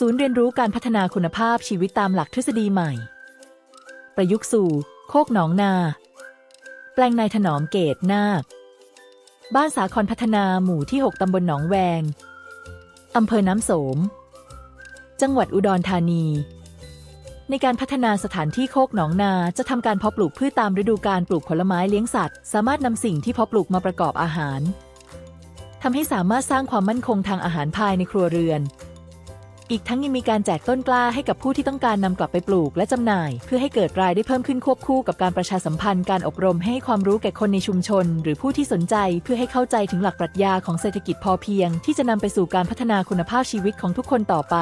ศูนย์เรียนรู้การพัฒนาคุณภาพชีวิตตามหลักทฤษฎีใหม่ ประยุกต์สู่ โคกหนองนา แปลงนายถนอมเกตนาค บ้านสาครพัฒนาหมู่ที่ 6 ตำบลหนองแวง อำเภอน้ำโสม จังหวัดอุดรธานี ในการพัฒนาสถานที่โคกหนองนาจะทำการเพาะปลูกพืชตามฤดูกาลปลูกผลไม้เลี้ยงสัตว์ สามารถนำสิ่งที่เพาะปลูกมาประกอบอาหารทำให้สามารถสร้างความมั่นคงทางอาหารภายในครัวเรือน อีกทั้งยังมีการแจกต้นกล้าให้กับผู้ที่ต้องการนำกลับไปปลูกและจำหน่าย เพื่อให้เกิดรายได้เพิ่มขึ้นควบคู่กับการประชาสัมพันธ์การอบรมให้ความรู้แก่คนในชุมชน หรือผู้ที่สนใจเพื่อให้เข้าใจถึงหลักปรัชญาของเศรษฐกิจพอเพียง ที่จะนำไปสู่การพัฒนาคุณภาพชีวิตของทุกคนต่อไป